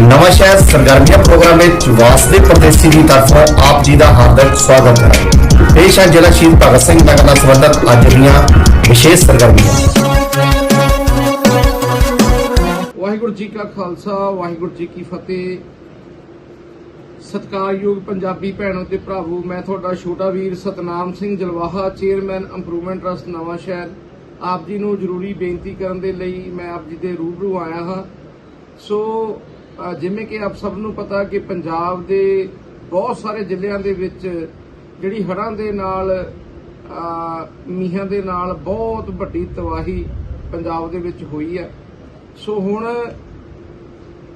ਨਵਾਂ ਸ਼ਹਿਰ ਸਰਗਰਮੀਆਂ ਪ੍ਰੋਗਰਾਮ ਵਿੱਚ ਵਾਸਦੇ ਪ੍ਰਦੇਸ਼ੀ ਦੀ ਤਰਫੋਂ ਆਪ ਜੀ ਦਾ ਹਾਰਦਿਕ ਸਵਾਗਤ ਹੈ। ਪੇਸ਼ ਹੈ ਜ਼ਿਲ੍ਹਾ ਸ਼ਹੀਦ ਭਗਤ ਸਿੰਘ ਨਗਰ ਨਾਲ ਸੰਬੰਧਿਤ ਅੱਜ ਦੀਆਂ ਵਿਸ਼ੇਸ਼ ਸਰਗਰਮੀਆਂ। ਵਾਹਿਗੁਰੂ ਜੀ ਕਾ ਖਾਲਸਾ, ਵਾਹਿਗੁਰੂ ਜੀ ਕੀ ਫਤਿਹ। ਸਤਿਕਾਰਯੋਗ ਪੰਜਾਬੀ ਭੈਣੋ ਤੇ ਭਰਾਵੋ, ਮੈਂ ਤੁਹਾਡਾ ਛੋਟਾ ਵੀਰ Satnam Singh Jalwaha, chairman improvement trust Nawan Shahr. ਆਪ ਜੀ ਨੂੰ ਜ਼ਰੂਰੀ ਬੇਨਤੀ ਕਰਨ ਦੇ ਲਈ ਮੈਂ ਆਪ ਜੀ ਦੇ ਰੂਬਰੂ ਆਇਆ ਹਾਂ। ਸੋ ਜਿਵੇਂ ਕਿ ਆਪ ਸਭ ਨੂੰ ਪਤਾ ਕਿ ਪੰਜਾਬ ਦੇ ਬਹੁਤ ਸਾਰੇ ਜ਼ਿਲ੍ਹਿਆਂ ਦੇ ਵਿੱਚ ਜਿਹੜੀ ਹੜ੍ਹਾਂ ਦੇ ਨਾਲ ਅ, ਮੀਂਹਾਂ ਦੇ ਨਾਲ ਬਹੁਤ ਵੱਡੀ ਤਬਾਹੀ ਪੰਜਾਬ ਦੇ ਵਿੱਚ ਹੋਈ ਹੈ। ਸੋ ਹੁਣ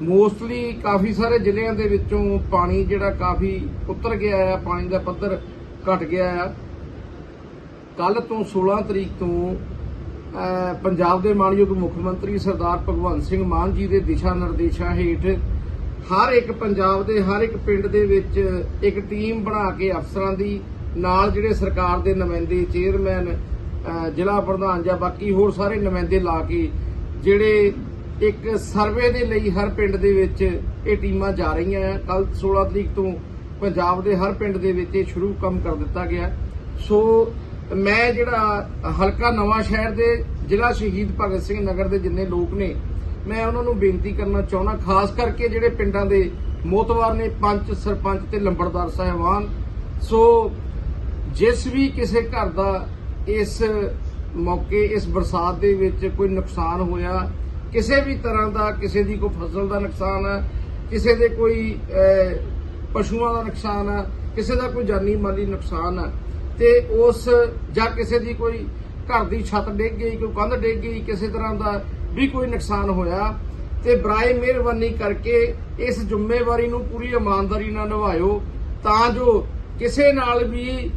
ਮੋਸਟਲੀ ਕਾਫੀ ਸਾਰੇ ਜ਼ਿਲ੍ਹਿਆਂ ਦੇ ਵਿੱਚੋਂ ਪਾਣੀ ਜਿਹੜਾ ਕਾਫੀ ਉਤਰ ਗਿਆ ਆ ਪਾਣੀ ਦਾ ਪੱਧਰ ਘਟ ਗਿਆ ਆ। ਕੱਲ ਤੋਂ 16 ਤਰੀਕ ਤੋਂ ਪੰਜਾਬ ਦੇ ਮਾਨਯੋਗ ਮੁੱਖ ਮੰਤਰੀ ਸਰਦਾਰ ਭਗਵੰਤ ਸਿੰਘ ਮਾਨ ਜੀ ਦੇ ਦਿਸ਼ਾ ਨਿਰਦੇਸ਼ਾਂ ਹੇਠ ਹਰ ਇੱਕ ਪੰਜਾਬ ਦੇ, ਹਰ ਇੱਕ ਪਿੰਡ ਦੇ ਵਿੱਚ ਇੱਕ ਟੀਮ ਬਣਾ ਕੇ ਅਫਸਰਾਂ ਦੀ, ਨਾਲ ਜਿਹੜੇ ਸਰਕਾਰ ਦੇ ਨੁਮਾਇੰਦੇ, ਚੇਅਰਮੈਨ ਜ਼ਿਲ੍ਹਾ ਪ੍ਰਧਾਨ ਜਾਂ ਬਾਕੀ ਹੋਰ ਸਾਰੇ ਨੁਮਾਇੰਦੇ ਲਾ ਕੇ ਜਿਹੜੇ ਇੱਕ ਸਰਵੇ ਦੇ ਲਈ ਹਰ ਪਿੰਡ ਦੇ ਵਿੱਚ ਇਹ ਟੀਮਾਂ ਜਾ ਰਹੀਆਂ ਆ। ਕੱਲ 16 ਤਰੀਕ ਤੋਂ ਪੰਜਾਬ ਦੇ ਹਰ ਪਿੰਡ ਦੇ ਵਿੱਚ ਇਹ ਸ਼ੁਰੂ ਕੰਮ ਕਰ ਦਿੱਤਾ ਗਿਆ। ਸੋ ਮੈਂ ਜਿਹੜਾ ਹਲਕਾ ਨਵਾਂ ਸ਼ਹਿਰ ਦੇ ਜ਼ਿਲ੍ਹਾ ਸ਼ਹੀਦ ਭਗਤ ਸਿੰਘ ਨਗਰ ਦੇ ਜਿੰਨੇ ਲੋਕ ਨੇ, ਮੈਂ ਉਹਨਾਂ ਨੂੰ ਬੇਨਤੀ ਕਰਨਾ ਚਾਹੁੰਦਾ, ਖਾਸ ਕਰਕੇ ਜਿਹੜੇ ਪਿੰਡਾਂ ਦੇ ਮੋਤਵਾਰ ਨੇ, ਪੰਚ, ਸਰਪੰਚ ਤੇ ਲੰਬੜਦਾਰ ਸਾਹਿਬਾਨ। ਸੋ ਜਿਸ ਵੀ ਕਿਸੇ ਘਰ ਦਾ ਇਸ ਮੌਕੇ, ਇਸ ਬਰਸਾਤ ਦੇ ਵਿੱਚ ਕੋਈ ਨੁਕਸਾਨ ਹੋਇਆ, ਕਿਸੇ ਵੀ ਤਰ੍ਹਾਂ ਦਾ, ਕਿਸੇ ਦੀ ਕੋਈ ਫਸਲ ਦਾ ਨੁਕਸਾਨ ਹੈ ਕਿਸੇ ਦੇ ਕੋਈ ਪਸ਼ੂਆਂ ਦਾ ਨੁਕਸਾਨ ਹੈ ਕਿਸੇ ਦਾ ਕੋਈ ਜਾਨੀ ਮਾਲੀ ਨੁਕਸਾਨ ਹੈ ਤੇ ਉਸ ਜਾਂ ਕਿਸੇ ਦੀ ਕੋਈ ਘਰ ਦੀ ਛੱਤ ਡਿੱਗ ਗਈ, ਕੋਈ ਕੰਧ ਡਿੱਗ ਗਈ, ਕਿਸੇ ਤਰ੍ਹਾਂ ਦਾ ਵੀ ਕੋਈ ਨੁਕਸਾਨ ਹੋਇਆ, ਤੇ ਬਰਾਏ ਮਿਹਰਬਾਨੀ ਕਰਕੇ ਇਸ ਜ਼ਿੰਮੇਵਾਰੀ ਨੂੰ ਪੂਰੀ ਇਮਾਨਦਾਰੀ ਨਾਲ ਨਿਭਾਇਓ, ਤਾਂ ਜੋ ਕਿਸੇ ਨਾਲ ਵੀ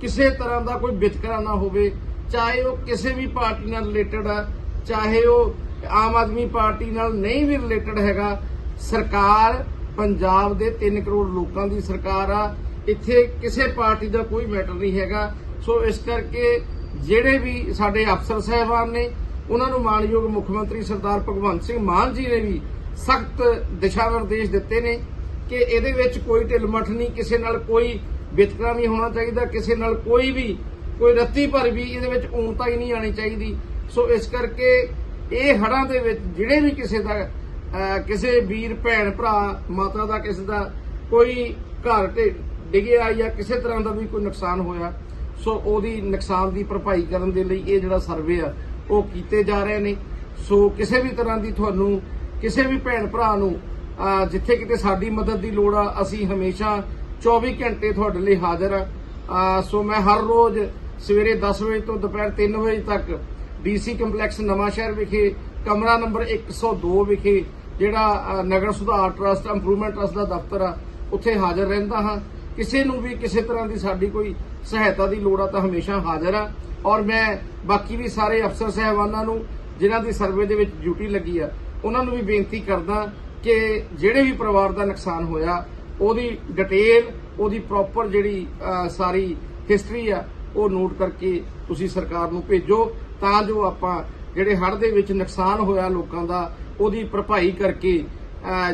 ਕਿਸੇ ਤਰ੍ਹਾਂ ਦਾ ਕੋਈ ਵਿਤਕਰਾ ਨਾ ਹੋਵੇ, ਚਾਹੇ ਉਹ ਕਿਸੇ ਵੀ ਪਾਰਟੀ ਨਾਲ ਰਿਲੇਟਡ ਆ, ਚਾਹੇ ਉਹ ਆਮ ਆਦਮੀ ਪਾਰਟੀ ਨਾਲ ਨਹੀਂ ਵੀ ਰਿਲੇਟਡ ਹੈਗਾ, ਸਰਕਾਰ ਪੰਜਾਬ ਦੇ 3 ਕਰੋੜ ਲੋਕਾਂ ਦੀ ਸਰਕਾਰ ਆ ਇੱਥੇ ਕਿਸੇ ਪਾਰਟੀ ਦਾ ਕੋਈ ਮੈਟਰ ਨਹੀਂ ਹੈਗਾ। ਸੋ ਇਸ ਕਰਕੇ ਜਿਹੜੇ ਵੀ ਸਾਡੇ ਅਫਸਰ ਸਹਿਬਾਨ ਨੇ, ਉਹਨਾਂ ਨੂੰ ਮਾਨਯੋਗ ਮੁੱਖ ਮੰਤਰੀ ਸਰਦਾਰ ਭਗਵੰਤ ਸਿੰਘ ਮਾਨ ਜੀ ਨੇ ਵੀ ਸਖਤ ਦਿਸ਼ਾ ਨਿਰਦੇਸ਼ ਦਿੱਤੇ ਨੇ ਕਿ ਇਹਦੇ ਵਿੱਚ ਕੋਈ ਢਿਲਮਠ ਨਹੀਂ, ਕਿਸੇ ਨਾਲ ਕੋਈ ਵਿਤਕਰਾ ਨਹੀਂ ਹੋਣਾ ਚਾਹੀਦਾ, ਕਿਸੇ ਨਾਲ ਕੋਈ ਵੀ, ਕੋਈ ਰੱਤੀ ਭਰ ਵੀ ਇਹਦੇ ਵਿੱਚ ਊਣਤਾ ਹੀ ਨਹੀਂ ਆਣੀ ਚਾਹੀਦੀ। ਸੋ ਇਸ ਕਰਕੇ ਇਹ ਹੜਾਂ ਦੇ ਵਿੱਚ ਜਿਹੜੇ ਵੀ ਕਿਸੇ ਦਾ ਕਿਸੇ ਵੀਰ, ਭੈਣ, ਭਰਾ, ਮਾਤਾ ਦਾ, ਕਿਸੇ ਦਾ ਕੋਈ ਘਰ ਤੇ ਡਿੱਗਿਆ ਜਾਂ ਕਿਸੇ ਤਰ੍ਹਾਂ ਦਾ ਵੀ ਕੋਈ ਨੁਕਸਾਨ ਹੋਇਆ। ਸੋ ਉਹਦੀ ਨੁਕਸਾਨ ਦੀ ਭਰਪਾਈ ਕਰਨ ਦੇ ਲਈ ਇਹ ਜਿਹੜਾ ਸਰਵੇ ਆ, ਉਹ ਕੀਤੇ ਜਾ ਰਹੇ ਨੇ। ਸੋ ਕਿਸੇ ਵੀ ਤਰ੍ਹਾਂ ਦੀ ਤੁਹਾਨੂੰ ਕਿਸੇ ਵੀ ਭੈਣ ਭਰਾ ਨੂੰ ਜਿੱਥੇ ਕਿਤੇ ਸਾਡੀ ਮਦਦ ਦੀ ਲੋੜ ਆ, ਅਸੀਂ ਹਮੇਸ਼ਾ 24 ਘੰਟੇ ਤੁਹਾਡੇ ਲਈ ਹਾਜ਼ਰ ਆ। ਸੋ ਮੈਂ ਹਰ ਰੋਜ਼ ਸਵੇਰੇ 10 ਵਜੇ ਤੋਂ ਦੁਪਹਿਰ 3 ਵਜੇ ਤੱਕ ਡੀਸੀ ਕੰਪਲੈਕਸ ਨਵਾਂ ਸ਼ਹਿਰ ਵਿਖੇ, ਕਮਰਾ ਨੰਬਰ 102 ਵਿਖੇ, ਜਿਹੜਾ ਨਗਰ ਸੁਧਾਰ ਟਰਸਟ, ਇੰਪਰੂਵਮੈਂਟ ਟਰਸਟ ਦਾ ਦਫ਼ਤਰ ਆ, ਉੱਥੇ ਹਾਜ਼ਰ ਰਹਿੰਦਾ ਹਾਂ। ਕਿਸੇ ਨੂੰ ਵੀ ਕਿਸੇ ਤਰ੍ਹਾਂ ਦੀ ਸਾਡੀ ਕੋਈ ਸਹਾਇਤਾ ਦੀ ਲੋੜ ਆ ਤਾਂ ਹਮੇਸ਼ਾ ਹਾਜ਼ਰ ਆ। ਔਰ ਮੈਂ ਬਾਕੀ ਵੀ ਸਾਰੇ ਅਫਸਰ ਸਹਿਬਾਨਾਂ ਨੂੰ, ਜਿਨ੍ਹਾਂ ਦੀ ਸਰਵੇ ਦੇ ਵਿੱਚ ਡਿਊਟੀ ਲੱਗੀ ਆ, ਉਹਨਾਂ ਨੂੰ ਵੀ ਬੇਨਤੀ ਕਰਦਾ ਕਿ ਜਿਹੜੇ ਵੀ ਪਰਿਵਾਰ ਦਾ ਨੁਕਸਾਨ ਹੋਇਆ, ਉਹਦੀ ਡਿਟੇਲ, ਉਹਦੀ ਪ੍ਰੋਪਰ ਜਿਹੜੀ ਸਾਰੀ ਹਿਸਟਰੀ ਆ, ਉਹ ਨੋਟ ਕਰਕੇ ਤੁਸੀਂ ਸਰਕਾਰ ਨੂੰ ਭੇਜੋ, ਤਾਂ ਜੋ ਆਪਾਂ ਜਿਹੜੇ ਹੜ੍ਹ ਦੇ ਵਿੱਚ ਨੁਕਸਾਨ ਹੋਇਆ ਲੋਕਾਂ ਦਾ, ਉਹਦੀ ਭਰਪਾਈ ਕਰਕੇ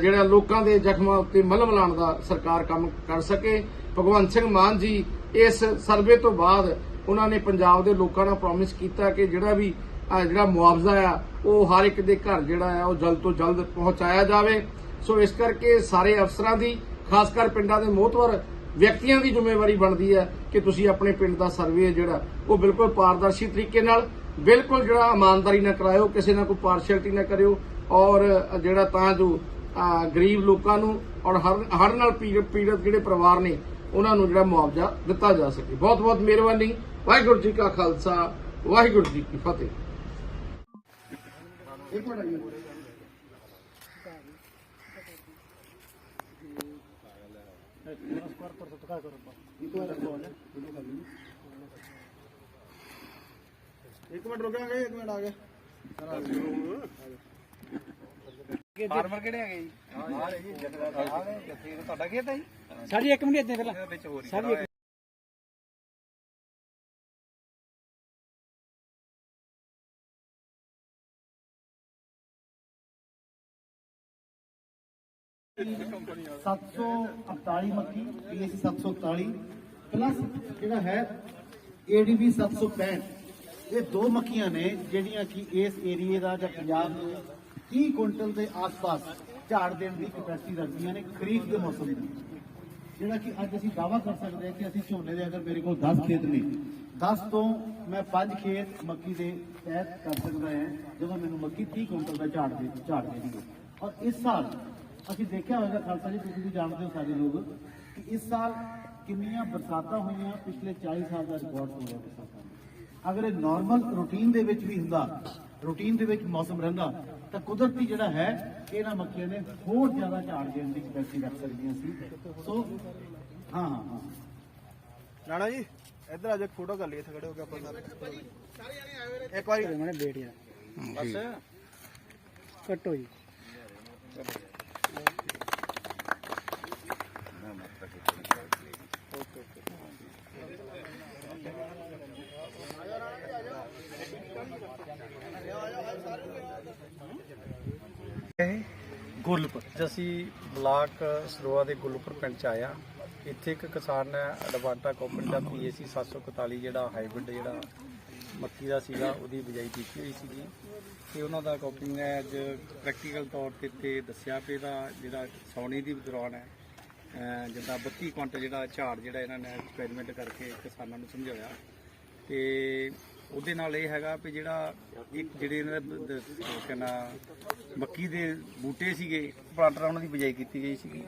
ਜਿਹੜਾ ਲੋਕਾਂ ਦੇ ਜ਼ਖਮਾਂ ਉੱਤੇ ਮਲਮ ਲਾਉਣ ਦਾ ਸਰਕਾਰ ਕੰਮ ਕਰ ਸਕੇ। ਭਗਵੰਤ ਸਿੰਘ ਮਾਨ ਜੀ ਇਸ ਸਰਵੇ ਤੋਂ ਬਾਅਦ ਉਹਨਾਂ ਨੇ ਪੰਜਾਬ ਦੇ ਲੋਕਾਂ ਨਾਲ ਪ੍ਰੋਮਿਸ ਕੀਤਾ ਕਿ ਜਿਹੜਾ ਵੀ ਜਿਹੜਾ ਮੁਆਵਜ਼ਾ ਆ, ਉਹ ਹਰ ਇੱਕ ਦੇ ਘਰ ਜਿਹੜਾ ਆ, ਉਹ ਜਲਦ ਤੋਂ ਜਲਦ ਪਹੁੰਚਾਇਆ ਜਾਵੇ। ਸੋ ਇਸ ਕਰਕੇ ਸਾਰੇ ਅਫਸਰਾਂ ਦੀ, ਖਾਸ ਕਰ ਪਿੰਡਾਂ ਦੇ ਮੋਹਤਵਰ ਵਿਅਕਤੀਆਂ ਦੀ ਜ਼ਿੰਮੇਵਾਰੀ ਬਣਦੀ ਹੈ ਕਿ ਤੁਸੀਂ ਆਪਣੇ ਪਿੰਡ ਦਾ ਸਰਵੇ ਜਿਹੜਾ, ਉਹ ਬਿਲਕੁਲ ਪਾਰਦਰਸ਼ੀ ਤਰੀਕੇ ਨਾਲ, ਬਿਲਕੁਲ ਜਿਹੜਾ ਇਮਾਨਦਾਰੀ ਨਾਲ ਕਰਾਇਓ, ਕਿਸੇ ਨਾਲ ਕੋਈ ਪਾਰਸ਼ੈਲਿਟੀ ਨਾ ਕਰਿਓ। ਔਰ ਜਿਹੜਾ ਤਾਂ ਜੋ ਗਰੀਬ ਲੋਕਾਂ ਨੂੰ ਔਰ ਹਰ ਹਰ ਨਾਲ ਪੀੜਤ ਜਿਹੜੇ ਪਰਿਵਾਰ ਨੇ, ਉਹਨਾਂ ਨੂੰ ਜਿਹੜਾ ਮੁਆਵਜ਼ਾ ਦਿੱਤਾ ਜਾ ਸਕੇ। ਬਹੁਤ ਬਹੁਤ ਮਿਹਰਬਾਨੀ। ਵਾਹਿਗੁਰੂ ਜੀ ਕਾ ਖਾਲਸਾ, ਵਾਹਿਗੁਰੂ ਜੀ ਕੀ ਫਤਿਹ। ਇੱਕ ਮਿੰਟ ਆਈਏ ਇੱਕ ਮਿੰਟ ਰੁਕਾਂਗੇ, ਇੱਕ ਮਿੰਟ ਆ ਗਏ। ਫਾਰਮਰ ਕਿਹੜੇ ਹੈਗੇ ਜੀ? ਆਹ ਜੀ ਜੱਥੇ ਤੁਹਾਡਾ ਖੇਤ ਹੈ ਜੀ? ਸਾਡੀ ਇੱਕ ਮਿੰਟ ਇੱਥੇ ਪਹਿਲਾਂ। ਵਿੱਚ ਹੀ ਸਾਡੀ ਇੱਕ 748 ਮੱਕੀ ਪੀਐਸਸੀ 741 ਪਲੱਸ ਜਿਹੜਾ ਹੈ ਏਡੀਬੀ 765 ਇਹ ਦੋ ਮੱਕੀਆਂ ਨੇ ਜਿਹੜੀਆਂ ਕਿ ਇਸ ਏਰੀਏ ਦਾ ਜਾਂ ਪੰਜਾਬ ਨੂੰ 30 ਕੁਇੰਟਲ ਦੇ ਆਸ-ਪਾਸ ਝਾੜ ਦੇਣ ਦੀ ਕਪੈਸਿਟੀ ਰੱਖਦੀਆਂ ਨੇ ਖਰੀਫ ਦੇ ਮੌਸਮ ਦੀ ਜਿਹੜਾ ਕਿ ਅੱਜ ਅਸੀਂ ਦਾਵਾ ਕਰ ਸਕਦੇ ਹਾਂ ਕਿ ਅਸੀਂ ਝੋਨੇ ਦੇ ਅਗਰ ਮੇਰੇ ਕੋਲ 10 ਖੇਤ ਨੇ 10 ਤੋਂ ਮੈਂ 5 ਖੇਤ ਮੱਕੀ ਦੇ ਤਹਿਤ ਕਰ ਸਕਦਾ ਹਾਂ, ਜਦੋਂ ਮੈਨੂੰ ਮੱਕੀ 30 ਕੁਇੰਟਲ ਦਾ ਝਾੜ ਦੇ, ਝਾੜ ਦੇਣੀ ਹੈ ਔਰ ਇਸ ਸਾਲ ਅਸੀਂ ਦੇਖਿਆ ਹੋਵੇਗਾ ਖਾਲਸਾ ਜੀ, ਤੁਸੀਂ ਵੀ ਜਾਣਦੇ ਹੋ ਸਾਰੇ ਲੋਕ, ਕਿ ਇਸ ਸਾਲ ਕਿੰਨੀਆਂ ਬਰਸਾਤਾਂ ਹੋਈਆਂ, ਪਿਛਲੇ 40 ਸਾਲ ਦਾ ਰਿਕਾਰਡ ਹੋ ਗਿਆ ਬਰਸਾਤਾਂ ਅਗਰ ਇਹ ਨਾਰਮਲ ਰੂਟੀਨ ਦੇ ਵਿੱਚ ਵੀ ਹੁੰਦਾ ਰੂਟੀਨ ਦੇ ਵਿੱਚ ਮੌਸਮ ਰਹਿੰਦਾ ਤਾਂ ਕੁਦਰਤੀ ਜਿਹੜਾ ਹੈ ਇਹਨਾਂ ਮੱਕੀਆਂ ਨੇ ਹੋਰ ਜ਼ਿਆਦਾ ਝਾੜ ਦੇਣ ਦੀ ਕਪੈਸਿਟੀ ਰੱਖ ਸਕਦੀਆਂ ਸੀ। ਸੋ ਹਾਂ ਹਾਂ ਹਾਂ। ਰਾਣਾ ਜੀ ਇੱਧਰ ਆ ਜਾ ਫੋਟੋ ਕਰ ਲਈ ਇੱਥੇ ਖੜੇ ਹੋ ਕੇ ਆਪਾਂ ਸਾਰੇ। ਇੱਕ ਵਾਰੀ। ਮੈਨੇ ਬੇਟਿਆ। ਬਸ ਕੱਟੋ ਜੀ। ਗੁੱਲਪੁਰ। ਅਸੀਂ ਬਲਾਕ ਸਰੋਆ ਦੇ ਗੁੱਲਪੁਰ ਪਿੰਡ ਚ ਆਇਆ ਇੱਥੇ ਇੱਕ ਕਿਸਾਨ ਨੇ ਐਡਵਾਂਟਾ ਕੰਪਨੀ ਦਾ ਪੀਏਸੀ 741 ਜਿਹੜਾ ਹਾਈਬ੍ਰਿਡ ਜਿਹੜਾ ਮੱਕੀ ਦਾ ਸੀਗਾ, ਉਹਦੀ ਬਿਜਾਈ ਕੀਤੀ ਹੋਈ ਸੀਗੀ। ਤੇ ਉਹਨਾਂ ਦਾ ਕੰਪਨੀ ਨੇ ਅੱਜ ਪ੍ਰੈਕਟੀਕਲ ਤੌਰ ਤੇ ਤੇ ਦੱਸਿਆ ਕਿ ਇਹਦਾ ਜਿਹੜਾ ਸੌਣੀ ਦੀ ਦੌਰਾਨ ਹੈ ਜਿੱਦਾਂ 32 ਕੁਇੰਟਲ ਜਿਹੜਾ ਝਾੜ ਜਿਹੜਾ ਇਹਨਾਂ ਨੇ ਐਕਸਪੈਰੀਮੈਂਟ ਕਰਕੇ ਕਿਸਾਨਾਂ ਨੂੰ ਸਮਝਾਇਆ। ਤੇ ਉਹਦੇ ਨਾਲ ਇਹ ਹੈਗਾ ਵੀ ਜਿਹੜਾ ਇੱਕ ਜਿਹੜੇ ਇਹਨਾਂ ਦਾ ਬ- ਕਹਿੰਦਾ ਮੱਕੀ ਦੇ ਬੂਟੇ ਸੀਗੇ ਪਲਾਂਟਰ ਉਹਨਾਂ ਦੀ ਬਿਜਾਈ ਕੀਤੀ ਗਈ ਸੀਗੀ।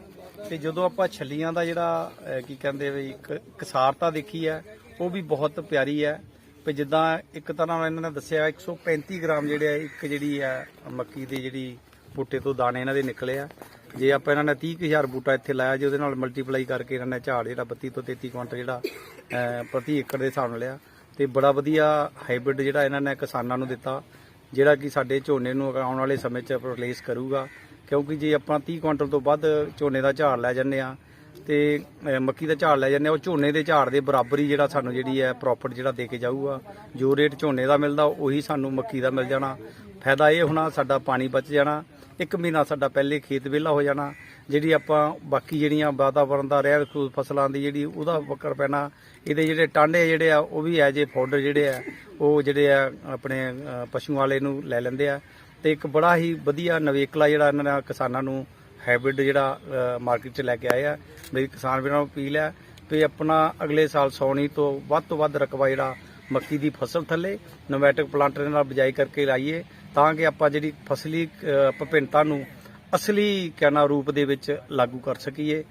ਤੇ ਜਦੋਂ ਆਪਾਂ ਛੱਲੀਆਂ ਦਾ ਜਿਹੜਾ ਅਹ, ਕੀ ਕਹਿੰਦੇ ਵੀ ਇੱਕ ਕਸਾਰਤਾ ਦੇਖੀ ਹੈ ਉਹ ਵੀ ਬਹੁਤ ਪਿਆਰੀ ਹੈ। ਵੀ ਜਿੱਦਾਂ ਇੱਕ ਤਰ੍ਹਾਂ ਨਾਲ ਇਹਨਾਂ ਨੇ ਦੱਸਿਆ 135 ਗ੍ਰਾਮ ਜਿਹੜੇ ਆ ਇੱਕ ਜਿਹੜੀ ਹੈ ਮੱਕੀ ਦੀ ਜਿਹੜੀ ਬੂਟੇ ਤੋਂ ਦਾਣੇ ਇਹਨਾਂ ਦੇ ਨਿਕਲੇ ਆ। ਜੇ ਆਪਾਂ ਇਹਨਾਂ ਨੇ 30000 ਬੂਟਾ ਇੱਥੇ ਲਾਇਆ ਜੇ ਉਹਦੇ ਨਾਲ ਮਲਟੀਪਲਾਈ ਕਰਕੇ ਇਹਨਾਂ ਨੇ ਝਾੜ ਜਿਹੜਾ 32 ਤੋਂ 33 ਕੁਇੰਟਲ ਜਿਹੜਾ ਅਹ, ਪ੍ਰਤੀ ਏਕੜ ਦੇ ਹਿਸਾਬ ਨਾਲ ਲਿਆ ਤੇ ਬੜਾ ਵਧੀਆ ਹਾਈਬ੍ਰਿਡ ਜਿਹੜਾ ਇਹਨਾਂ ਨੇ ਕਿਸਾਨਾਂ ਨੂੰ ਦਿੱਤਾ, ਜਿਹੜਾ ਕਿ ਸਾਡੇ ਝੋਨੇ ਨੂੰ ਆਉਣ ਵਾਲੇ ਸਮੇਂ 'ਚ ਰਿਪਲੇਸ ਕਰੂਗਾ। ਕਿਉਂਕਿ ਜੇ ਆਪਾਂ 30 ਕੁਇੰਟਲ ਤੋਂ ਵੱਧ ਝੋਨੇ ਦਾ ਝਾੜ ਲੈ ਜੰਨੇ ਆ ਤੇ ਮੱਕੀ ਦਾ ਝਾੜ ਲੈ ਜੰਨੇ ਆ ਉਹ ਝੋਨੇ ਦੇ ਝਾੜ ਦੇ ਬਰਾਬਰ ਹੀ ਜਿਹੜਾ ਸਾਨੂੰ ਜਿਹੜੀ ਹੈ ਪ੍ਰੋਫਿਟ ਜਿਹੜਾ ਦੇ ਕੇ ਜਾਊਗਾ। ਜੋ ਰੇਟ ਝੋਨੇ ਦਾ ਮਿਲਦਾ, ਉਹੀ ਸਾਨੂੰ ਮੱਕੀ ਦਾ ਮਿਲ ਜਾਣਾ। ਫਾਇਦਾ ਇਹ ਹੋਣਾ, ਸਾਡਾ ਪਾਣੀ ਬਚ ਜਾਣਾ। ਇੱਕ ਮਹੀਨਾ ਸਾਡਾ ਪਹਿਲੇ ਖੇਤ ਵਿਹਲਾ ਹੋ ਜਾਣਾ, ਜਿਹੜੀ ਆਪਾਂ ਬਾਕੀ ਜਿਹੜੀਆਂ ਵਾਤਾਵਰਣ ਦਾ ਰਹਿ ਖੂਬ ਫਸਲਾਂ ਦੀ ਜਿਹੜੀ ਉਹਦਾ ਵਕਰ ਪੈਣਾ, ਇਹਦੇ ਜਿਹੜੇ ਟਾਂਡੇ ਜਿਹੜੇ ਆ, ਉਹ ਵੀ ਐਜ ਏ ਫਾਊਡਰ ਜਿਹੜੇ ਆ, ਉਹ ਜਿਹੜੇ ਆ ਆਪਣੇ ਪਸ਼ੂ ਵਾਲੇ ਨੂੰ ਲੈ ਲੈਂਦੇ ਆ। ਤੇ ਇੱਕ ਬੜਾ ਹੀ ਵਧੀਆ ਨਵੇਕਲਾ ਜਿਹੜਾ ਇਹਨਾਂ ਨੇ ਕਿਸਾਨਾਂ ਨੂੰ ਹਾਈਬ੍ਰਿਡ ਜਿਹੜਾ ਮਾਰਕੀਟ 'ਚ ਲੈ ਕੇ ਆਏ ਆ। ਮੇਰੀ ਕਿਸਾਨ ਵੀਰਾਂ ਨੂੰ ਅਪੀਲ ਹੈ ਵੀ ਆਪਣਾ ਅਗਲੇ ਸਾਲ ਸੌਣੀ ਤੋਂ ਵੱਧ ਤੋਂ ਵੱਧ ਰਕਬਾ ਜਿਹੜਾ ਮੱਕੀ ਦੀ ਫਸਲ ਥੱਲੇ ਨੋਮੈਟਿਕ ਪਲਾਂਟਰ ਦੇ ਨਾਲ ਬਿਜਾਈ ਕਰਕੇ ਲਾਈਏ। ਤਾਂ ਕਿ ਆਪਾਂ ਜਿਹੜੀ ਫਸਲੀ ਵਿਭਿੰਨਤਾ ਨੂੰ ਅਸਲੀ ਕਹਿਣਾ ਰੂਪ ਦੇ ਵਿੱਚ ਲਾਗੂ ਕਰ ਸਕੀਏ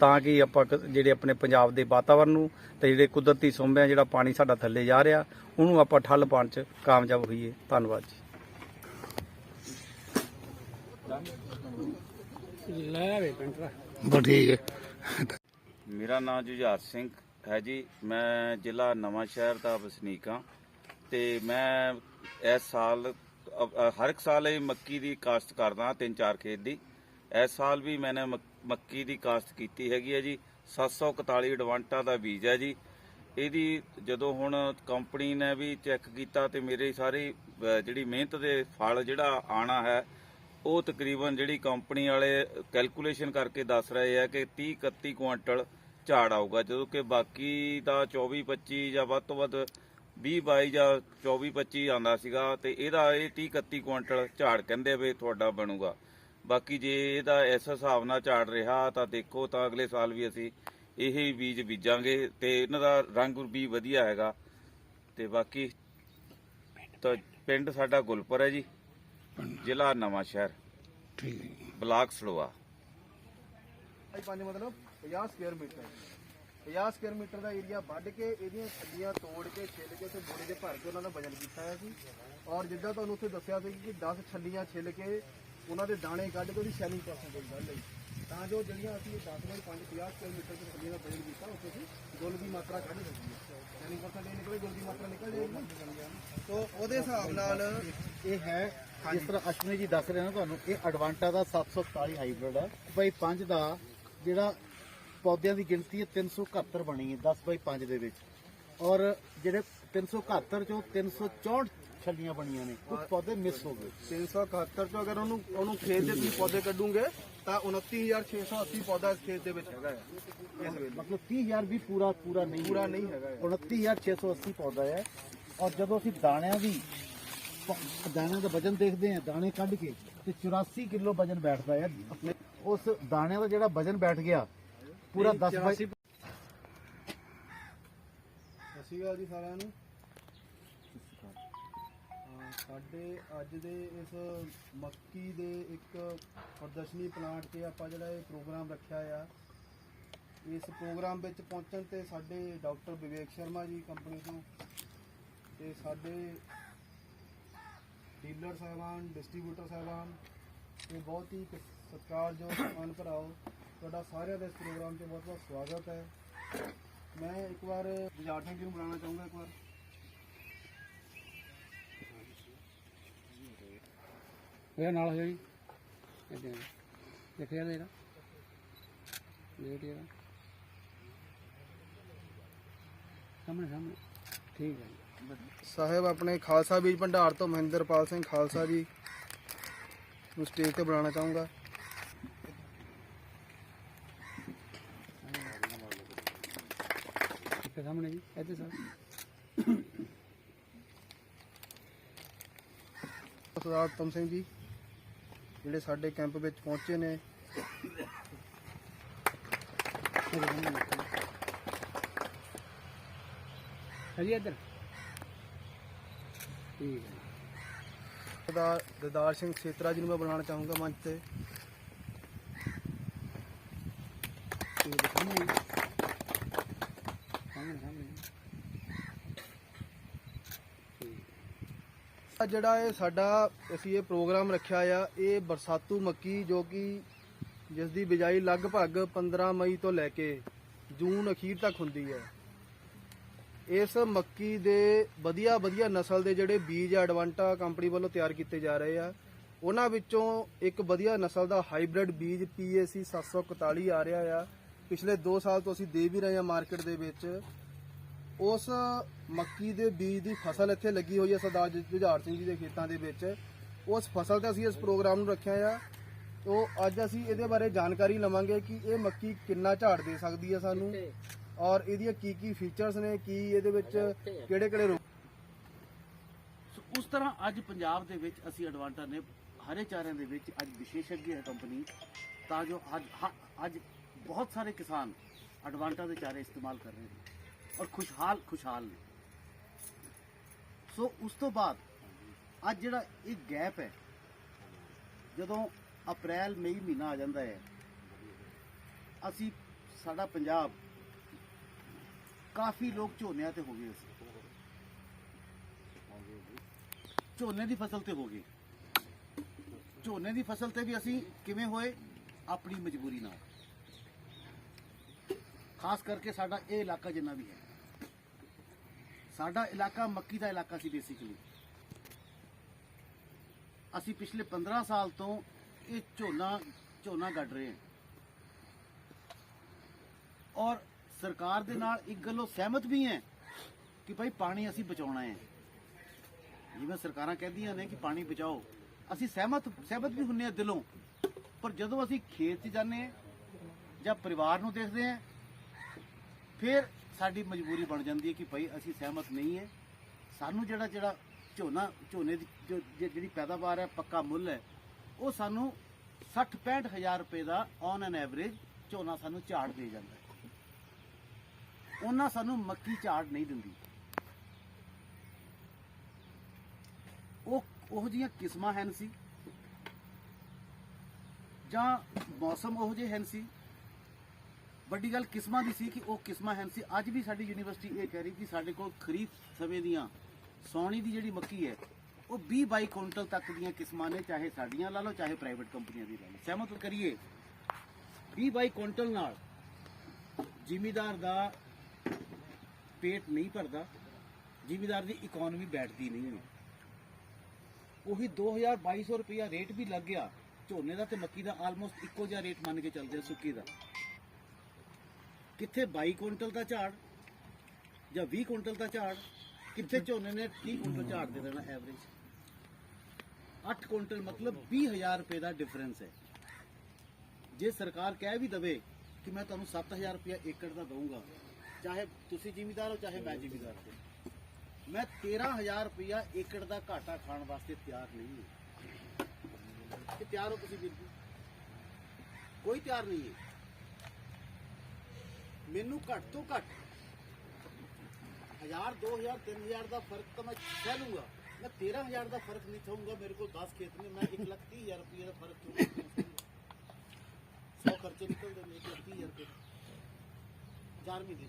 ਤਾਂ ਕਿ ਆਪਾਂ ਜਿਹੜੇ ਆਪਣੇ ਪੰਜਾਬ ਦੇ ਵਾਤਾਵਰਣ ਨੂੰ ਤੇ ਜਿਹੜੇ ਕੁਦਰਤੀ ਸੋਮੇ ਆ ਜਿਹੜਾ ਪਾਣੀ ਸਾਡਾ ਥੱਲੇ ਜਾ ਰਿਹਾ ਉਹਨੂੰ ਆਪਾਂ ਠੱਲ ਪਾਉਣ 'ਚ ਕਾਮਯਾਬ ਹੋਈਏ। ਧੰਨਵਾਦ ਜੀ। ਮੇਰਾ ਨਾਮ ਜੁਝਾਰ ਸਿੰਘ ਹੈ ਜੀ। ਮੈਂ ਜ਼ਿਲ੍ਹਾ ਨਵਾਂ ਸ਼ਹਿਰ ਦਾ ਵਸਨੀਕ ਹਾਂ ਤੇ ਮੈਂ ਇਸ ਸਾਲ ਹਰ ਇੱਕ ਸਾਲ ਇਹ ਮੱਕੀ ਦੀ ਕਾਸ਼ਤ ਕਰਦਾ ਤਿੰਨ ਚਾਰ ਖੇਤ ਦੀ। ਇਸ ਸਾਲ ਵੀ ਮੈਨੇ ਮੱਕੀ ਦੀ ਕਾਸ਼ਤ ਕੀਤੀ ਹੈਗੀ ਹੈ ਜੀ। 741 ਐਡਵਾਂਟਾ ਦਾ ਬੀਜ ਹੈ ਜੀ। ਇਹਦੀ ਜਦੋਂ ਹੁਣ ਕੰਪਨੀ ਨੇ ਵੀ ਚੈੱਕ ਕੀਤਾ ਤੇ ਮੇਰੇ ਸਾਰੀ ਜਿਹੜੀ ਮਿਹਨਤ ਦੇ ਫਲ ਜਿਹੜਾ ਆਣਾ ਹੈ, ਉਹ ਤਕਰੀਬਨ ਜਿਹੜੀ ਕੰਪਨੀ ਵਾਲੇ ਕੈਲਕੂਲੇਸ਼ਨ ਕਰਕੇ ਦੱਸ ਰਹੇ ਆ ਕਿ 30 31 ਕੁਇੰਟਲ ਝਾੜ ਆਊਗਾ। ਜਦੋਂ ਕਿ ਬਾਕੀ ਦਾ 24 25 ਜਾਂ ਵੱਧ ਤੋਂ ਵੱਧ 20 22 ਜਾਂ 24 25 ਆਂਦਾ ਸੀਗਾ ਤੇ ਇਹਦਾ ਇਹ 30 31 ਕੁਇੰਟਲ ਝਾੜ ਕਹਿੰਦੇ ਵੇ ਤੁਹਾਡਾ ਬਣੂਗਾ। ਬਾਕੀ ਜੇ ਇਹਦਾ ਇਸ ਹਿਸਾਬ ਨਾਲ ਝਾੜ ਰਿਹਾ ਤਾਂ ਦੇਖੋ ਤਾਂ ਅਗਲੇ ਸਾਲ ਵੀ ਅਸੀਂ ਇਹ ਹੀ ਬੀਜ ਬੀਜਾਂਗੇ ਤੇ ਇਹਨਾਂ ਦਾ ਰੰਗ ਵੀ ਵਧੀਆ ਹੈਗਾ। ਤੇ ਬਾਕੀ ਤਾਂ ਪਿੰਡ ਸਾਡਾ ਗੁਲਪੁਰ ਹੈ ਜੀ ਜ਼ਿਲ੍ਹਾ ਨਵਾਂ ਸ਼ਹਿਰ। ਬਲਾਕ ਸਲੋਆ ਭਾਈ ਪੰਜ ਮਤਲਬ 50 ਸਕੁਅਰ ਮੀਟਰ 50 ਸਕੁਅਰ ਮੀਟਰ ਦਾ ਏਰੀਆ ਵੱਢ ਕੇ ਇਹਦੀਆਂ ਛੱਲੀਆਂ ਤੋੜ ਕੇ ਛਿੱਲ ਕੇ ਤੇ ਬੋਰੇ ਦੇ ਭਰ ਕੇ ਉਹਨਾਂ ਦਾ ਵਜਨ ਕੀਤਾ ਹੈ ਸੀ। ਔਰ ਜਿੱਦਾਂ ਤੁਹਾਨੂੰ ਉੱਥੇ ਦੱਸਿਆ ਸੀ ਕਿ 10 ਛੱਲੀਆਂ ਛਿੱਲ ਕੇ ਉਹਨਾਂ ਦੇ ਦਾਣੇ ਕੱਢ ਕੇ ਉਹਦੀ ਸ਼ੈਲਿੰਗ ਪਰਸੈਂਟੇਜ ਵੱਧ ਲਈ। ਤਾਂ ਜੋ ਜਿਹੜੀਆਂ ਅਸੀਂ 10 ਨਾਲ 5 50 ਸਕੁਅਰ ਮੀਟਰ ਦੇ ਛੱਲੀਆਂ ਦਾ ਵਜਨ ਕੀਤਾ ਉੱਥੇ ਅਸੀਂ ਗੁੱਲ ਦੀ ਮਾਤਰਾ ਕੱਢ ਸਕੀਏ ਸ਼ੈਲਿੰਗ ਪਰਸੈਂਟੇਜ ਨਿਕਲੇ ਗੁੱਲ ਦੀ ਮਾਤਰਾ ਨਿਕਲ ਜਾਏਗੀ ਤੋ ਉਹਦੇ ਹਿਸਾਬ ਨਾਲ ਇਹ ਹੈ ਜਿਸ ਤਰ੍ਹਾਂ ਅਸ਼ਵਨੀ ਜੀ ਦੱਸ ਰਹੇ ਨੇ ਤੁਹਾਨੂੰ ਇਹ ਐਡਵਾਂਟਾ ਦਾ 747 ਹਾਈਬ੍ਰਿਡ ਹੈ। ਬਾਈ 5 ਦਾ ਜਿਹੜਾ ਪੌਦਿਆਂ ਦੀ ਗਿਣਤੀ ਹੈ 371 ਬਣੀ ਹੈ 10 ਬਾਈ 5 ਦੇ ਵਿੱਚ। ਔਰ ਜਿਹੜੇ 371 ਚੋਂ 364 ਛੱਲੀਆਂ ਬਣੀਆਂ ਨੇ ਕੁਝ ਪੌਦੇ ਮਿਸ ਹੋ ਗਏ। 371 ਚੋਂ ਅਗਰ ਉਹਨੂੰ ਉਹਨੂੰ ਖੇਤ ਦੇ ਤੁਸੀਂ ਪੌਦੇ ਕੱਢੂਗੇ ਤਾਂ 29680 ਪੌਦਾ ਇਸ ਖੇਤ ਦੇ ਵਿੱਚ ਹੈਗਾ ਹੈ ਇਸ ਵੇਲੇ। ਮਤਲਬ 30000 ਵੀ ਪੂਰਾ ਪੂਰਾ ਨਹੀਂ ਪੂਰਾ ਨਹੀਂ ਹੈਗਾ ਇਹ। 29680 ਪੌਦਾ ਹੈ। ਔਰ ਜਦੋਂ ਅਸੀਂ ਦਾਣਿਆਂ ਦੀ ਦਾਣਿਆਂ ਦਾ ਵਜਨ ਦੇਖਦੇ ਹਾਂ ਦਾਣੇ ਕੱਢ ਕੇ ਤੇ 84 ਕਿਲੋ ਵਜਨ ਬੈਠਦਾ ਹੈ। ਆਪਣੇ ਉਸ ਦਾਣਿਆਂ ਦਾ ਜਿਹੜਾ ਵਜਨ ਬੈਠ ਗਿਆ ਪੂਰਾ 10 ਬਾਈ। ਸ਼੍ਰੀ ਅਕਾਲ ਜੀ ਸਾਰਿਆਂ ਨੂੰ। ਸਾਡੇ ਅੱਜ ਦੇ ਇਸ ਮੱਕੀ ਦੇ ਇੱਕ ਪ੍ਰਦਰਸ਼ਨੀ ਪਲਾਂਟ ਤੇ ਆਪਾਂ ਜਿਹੜਾ ਇਹ ਪ੍ਰੋਗਰਾਮ ਰੱਖਿਆ ਆ। ਇਸ ਪ੍ਰੋਗਰਾਮ ਵਿੱਚ ਪਹੁੰਚਣ ਤੇ ਸਾਡੇ ਡਾਕਟਰ ਵਿਵੇਕ ਸ਼ਰਮਾ ਜੀ ਕੰਪਨੀ ਤੋਂ ਤੇ ਸਾਡੇ ਡੀਲਰ ਸਾਹਿਬਾਨ ਡਿਸਟ੍ਰੀਬਿਊਟਰ ਸਾਹਿਬਾਨ ਤੇ ਬਹੁਤ ਹੀ ਸਤਿਕਾਰਯੋਗ ਕਿਸਾਨ ਭਰਾਓ। ਤੁਹਾਡਾ ਸਾਰਿਆਂ ਦਾ ਇਸ ਪ੍ਰੋਗਰਾਮ 'ਚ ਬਹੁਤ ਬਹੁਤ ਸਵਾਗਤ ਹੈ। ਮੈਂ ਇੱਕ ਵਾਰ ਜੁਝਾਰ ਸਿੰਘ ਜੀ ਨੂੰ ਬੁਲਾਉਣਾ ਚਾਹੂੰਗਾ ਇੱਕ ਵਾਰ। ਇਹ ਨਾਲ ਹੋ ਜੀ। ਇੱਦਾਂ ਦੇਖਿਆ ਦੇਰਾ ਦੇਖ ਸਾਹਮਣੇ ਸਾਹਮਣੇ। ਠੀਕ ਹੈ ਸਾਹਿਬ ਆਪਣੇ ਖਾਲਸਾ ਬੀਜ ਭੰਡਾਰ ਤੋਂ ਮਹਿੰਦਰਪਾਲ ਸਿੰਘ ਖਾਲਸਾ ਜੀ ਨੂੰ ਸਟੇਜ ਤੇ ਬੁਲਾਉਣਾ ਚਾਹੂੰਗਾ ਇੱਥੇ ਸਾਹਮਣੇ ਜੀ ਇੱਥੇ ਸਰ। ਸਰਦਾਰ ਉਤਮ ਸਿੰਘ ਜੀ ਜਿਹੜੇ ਸਾਡੇ ਕੈਂਪ ਵਿੱਚ ਪਹੁੰਚੇ ਨੇ। ਹੈ ਜੀ ਇੱਧਰ। ਠੀਕ ਹੈ। ਸਰਦਾਰ ਦਦਾਰ ਸਿੰਘ ਸੇਤਰਾ ਜੀ ਨੂੰ ਮੈਂ ਬੁਲਾਉਣਾ ਚਾਹੂੰਗਾ ਮੰਚ ਤੇ ਠੀਕ ਹੈ ਸਾਹਮਣੇ ਜੀ। ਸਾਹਮਣੇ ਸਾਹਮਣੇ ਜੀ। ਆ ਜਿਹੜਾ ਇਹ ਸਾਡਾ ਅਸੀਂ ਇਹ ਪ੍ਰੋਗਰਾਮ ਰੱਖਿਆ ਆ, ਇਹ ਬਰਸਾਤੂ ਮੱਕੀ ਜੋ ਕਿ ਜਿਸ ਦੀ ਬਿਜਾਈ ਲਗਭਗ 15 ਮਈ ਤੋਂ ਲੈ ਕੇ ਜੂਨ ਅਖੀਰ ਤੱਕ ਹੁੰਦੀ ਹੈ। ਇਸ ਮੱਕੀ ਦੇ ਵਧੀਆ ਵਧੀਆ ਨਸਲ ਦੇ ਜਿਹੜੇ ਬੀਜ ਐਡਵਾਂਟਾ ਕੰਪਨੀ ਵੱਲੋਂ ਤਿਆਰ ਕੀਤੇ ਜਾ ਰਹੇ ਆ, ਉਹਨਾਂ ਵਿੱਚੋਂ ਇੱਕ ਵਧੀਆ ਨਸਲ ਦਾ ਹਾਈਬ੍ਰਿਡ ਬੀਜ PAC 741 ਆ ਰਿਹਾ ਆ। ਪਿਛਲੇ 2 ਸਾਲ ਤੋਂ ਅਸੀਂ ਦੇ ਵੀ ਰਹੇ ਹਾਂ ਮਾਰਕੀਟ ਦੇ ਵਿੱਚ। ਉਸ ਮੱਕੀ ਦੇ ਬੀਜ ਦੀ ਫਸਲ ਇੱਥੇ ਲੱਗੀ ਹੋਈ ਹੈ ਸਰਦਾਰ ਜੁਝਾਰ ਸਿੰਘ ਜੀ ਦੇ ਖੇਤਾਂ ਦੇ ਵਿੱਚ। ਉਸ ਫਸਲ ਤੇ ਅਸੀਂ ਇਸ ਪ੍ਰੋਗਰਾਮ ਨੂੰ ਰੱਖਿਆ ਆ। ਉਹ ਅੱਜ ਅਸੀਂ ਇਹਦੇ ਬਾਰੇ ਜਾਣਕਾਰੀ ਲਵਾਂਗੇ ਕਿ ਇਹ ਮੱਕੀ ਕਿੰਨਾ ਝਾੜ ਦੇ ਸਕਦੀ ਹੈ ਸਾਨੂੰ ਔਰ ਇਹਦੀਆਂ ਕੀ ਕੀ ਫੀਚਰਸ ਨੇ ਕੀ ਇਹਦੇ ਵਿੱਚ ਕਿਹੜੇ ਕਿਹੜੇ ਰੋਗ ਸੋ ਉਸ ਤਰ੍ਹਾਂ ਅੱਜ ਪੰਜਾਬ ਦੇ ਵਿੱਚ ਅਸੀਂ ਐਡਵਾਂਟਾ ਨੇ ਹਰੇ ਚਾਰਿਆਂ ਦੇ ਵਿੱਚ ਅੱਜ ਵਿਸ਼ੇਸ਼ज्ञ ਹੈ ਕੰਪਨੀ ਤਾਂ ਜੋ ਅੱਜ ਹ- ਅੱਜ ਬਹੁਤ ਸਾਰੇ ਕਿਸਾਨ ਐਡਵਾਂਟਾ ਦੇ ਚਾਰੇ ਇਸਤੇਮਾਲ ਕਰ ਰਹੇ ਨੇ ਔਰ ਖੁਸ਼ਹਾਲ ਖੁਸ਼ਹਾਲ ਨੇ। ਸੋ ਉਸ ਤੋਂ ਬਾਅਦ ਅੱਜ ਜਿਹੜਾ ਇਹ ਗੈਪ ਹੈ, ਜਦੋਂ ਅਪ੍ਰੈਲ, ਮਈ ਮਹੀਨਾ ਆ ਜਾਂਦਾ ਹੈ, ਅਸੀਂ, ਸਾਡਾ ਪੰਜਾਬ ਕਾਫੀ ਲੋਕ ਝੋਨਿਆਂ ਤੇ ਹੋ ਗਏ ਸੀ ਝੋਨੇ ਦੀ ਫਸਲ ਤੇ ਹੋ ਗਏ। ਝੋਨੇ ਦੀ ਫਸਲ ਤੇ ਵੀ ਅਸੀਂ ਕਿਵੇਂ ਹੋਏ? ਆਪਣੀ ਮਜਬੂਰੀ ਨਾਲ। ਖਾਸ ਕਰਕੇ ਸਾਡਾ ਇਹ ਇਲਾਕਾ ਜਿੰਨਾ ਵੀ ਹੈ। ਸਾਡਾ ਇਲਾਕਾ ਮੱਕੀ ਦਾ ਇਲਾਕਾ ਸੀ ਬੇਸਿਕਲੀ ਅਸੀਂ ਪਿਛਲੇ 15 ਸਾਲ ਤੋਂ ਇਹ ਝੋਨਾ ਝੋਨਾ ਗੱਡ ਰਹੇ ਹਾਂ। ਔਰ ਸਰਕਾਰ ਦੇ ਨਾਲ ਇੱਕ ਗੱਲੋਂ ਸਹਿਮਤ ਵੀ ਹੈ ਕਿ ਭਾਈ ਪਾਣੀ ਅਸੀਂ ਬਚਾਉਣਾ ਹੈ। ਜਿਵੇਂ ਸਰਕਾਰਾਂ ਕਹਿੰਦੀਆਂ ਨੇ ਕਿ ਪਾਣੀ ਬਚਾਓ। ਅਸੀਂ ਸਹਿਮਤ ਸਹਿਮਤ ਵੀ ਹੁੰਨੇ ਆ ਦਿਲੋਂ। ਪਰ ਜਦੋਂ ਅਸੀਂ ਖੇਤ 'ਚ ਜਾਂਦੇ ਹਾਂ ਜਾਂ ਪਰਿਵਾਰ ਨੂੰ ਦੇਖਦੇ ਹਾਂ, ਫਿਰ ਸਾਡੀ ਮਜਬੂਰੀ ਬਣ ਜਾਂਦੀ ਹੈ ਕਿ ਭਾਈ ਅਸੀਂ ਸਹਿਮਤ ਨਹੀਂ ਹੈ। ਸਾਨੂੰ ਜਿਹੜਾ ਜਿਹੜਾ ਝੋਨਾ ਝੋਨੇ ਦੀ ਜੋ ਜਿਹੜੀ ਪੈਦਾਵਾਰ ਹੈ, ਪੱਕਾ ਮੁੱਲ ਹੈ, ਉਹ ਸਾਨੂੰ 60 65 ਹਜ਼ਾਰ ਰੁਪਏ ਦਾ ਔਨ ਐਨ ਐਵਰੇਜ ਝੋਨਾ ਸਾਨੂੰ ਝਾੜ ਦੇ ਜਾਂਦਾ ਹੈ। ਉਹਨਾਂ ਸਾਨੂੰ ਮੱਕੀ ਝਾੜ ਨਹੀਂ ਦਿੰਦੀ। ਉਹ ਉਹ ਜੀਆਂ ਕਿਸਮਾਂ ਹਨ ਸੀ, ਜਾਂ ਮੌਸਮ ਉਹ ਜਿਹੇ ਹਨ ਸੀ ਵੱਡੀ ਗੱਲ ਕਿਸਮਾਂ ਦੀ ਸੀ ਕਿ ਉਹ ਕਿਸਮਾਂ ਹਨ ਸੀ। ਅੱਜ ਵੀ ਸਾਡੀ ਯੂਨੀਵਰਸਿਟੀ ਇਹ ਕਹਿ ਰਹੀ ਕਿ ਸਾਡੇ ਕੋਲ ਖਰੀਫ ਸਮੇਂ ਦੀਆਂ ਸੌਣੀ ਦੀ ਜਿਹੜੀ ਮੱਕੀ ਹੈ, ਉਹ 20 22 ਕੁਇੰਟਲ ਤੱਕ ਦੀਆਂ ਕਿਸਮਾਂ ਨੇ, ਚਾਹੇ ਸਾਡੀਆਂ ਲਾ ਲਓ, ਚਾਹੇ ਪ੍ਰਾਈਵੇਟ ਕੰਪਨੀਆਂ ਦੀ ਲਾ ਲਓ। ਸਹਿਮਤ ਕਰੀਏ 20 22 ਕੁਇੰਟਲ ਨਾਲ ਜ਼ਿਮੀਦਾਰ ਦਾ ਪੇਟ ਨਹੀਂ ਭਰਦਾ, ਜ਼ਿਮੀਦਾਰ ਦੀ ਇਕਨੋਮੀ ਬੈਠਦੀ ਨਹੀਂ ਹੈ ਉਹੀ 2200 ਰੁਪਇਆ ਰੇਟ ਵੀ ਲੱਗ ਗਿਆ, ਝੋਨੇ ਦਾ ਤੇ ਮੱਕੀ ਦਾ ਆਲਮੋਸਟ ਇੱਕੋ ਜਿਹਾ ਰੇਟ ਮੰਨ ਕੇ ਚੱਲਦੇ ਆ ਸੁੱਕੀ ਦਾ। ਕਿੱਥੇ 22 ਕੁਇੰਟਲ ਦਾ ਝਾੜ ਜਾਂ 20 ਕੁਇੰਟਲ ਦਾ ਝਾੜ, ਕਿੱਥੇ ਝੋਨੇ ਨੇ 30 ਕੁਇੰਟਲ ਝਾੜ ਦੇ ਦੇਣਾ ਐਵਰੇਜ 8 ਕੁਇੰਟਲ ਮਤਲਬ 20000 ਰੁਪਏ ਦਾ ਡਿਫਰੈਂਸ ਹੈ। ਜੇ ਸਰਕਾਰ ਕਹਿ ਵੀ ਦਵੇ ਕਿ ਮੈਂ ਤੁਹਾਨੂੰ 7000 ਰੁਪਇਆ ਏਕੜ ਦਾ ਦਊਂਗਾ, ਚਾਹੇ ਤੁਸੀਂ ਜ਼ਿਮੀਦਾਰ ਹੋ, ਚਾਹੇ ਮੈਂ ਜ਼ਿਮੀਦਾਰ ਹਾਂ। ਮੈਂ 13000 ਰੁਪਇਆ ਏਕੜ ਦਾ ਘਾਟਾ ਖਾਣ ਵਾਸਤੇ ਤਿਆਰ ਨਹੀਂ ਹਾਂ। ਕਿ ਤਿਆਰ ਹੋ ਤੁਸੀਂ ਬਿਲਕੁਲ ਕੋਈ ਤਿਆਰ ਨਹੀਂ ਹੈ। ਮੈਨੂੰ ਘੱਟ ਤੋਂ ਘੱਟ 1000 2000 3000 ਦਾ ਫ਼ਰਕ ਤਾਂ ਮੈਂ ਸਹਿ ਲੂੰਗਾ ਮੈਂ 13000 ਦਾ ਫ਼ਰਕ ਨਹੀਂ ਚਾਹੂੰਗਾ ਮੇਰੇ ਕੋਲ 10 ਖੇਤ ਨੇ, ਮੈਂ 1 ਲੱਖ 30000 ਰੁਪਏ ਦਾ ਫ਼ਰਕ ਕਿਉਂ 100 ਖਰਚੇ ਨਿਕਲਦੇ ਨੇ 1 ਲੱਖ 30000 ਰੁਪਏ 4 ਮਹੀਨੇ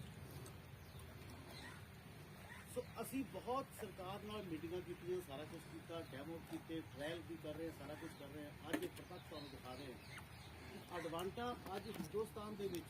ਸੋ ਅਸੀਂ ਬਹੁਤ ਸਰਕਾਰ ਨਾਲ ਮੀਟਿੰਗਾਂ ਕੀਤੀਆਂ, ਸਾਰਾ ਕੁਝ ਕੀਤਾ ਡੈਮੋ ਕੀਤੇ ਟ੍ਰਾਇਲ ਵੀ ਕਰ ਰਹੇ, ਸਾਰਾ ਕੁਝ ਕਰ ਰਹੇ। ਅੱਜ ਇਹ ਤੱਕ ਤੁਹਾਨੂੰ ਦਿਖਾ ਰਹੇ ਹਾਂ। ਐਡਵਾਂਟਾ ਅੱਜ ਹਿੰਦੁਸਤਾਨ ਦੇ ਵਿੱਚ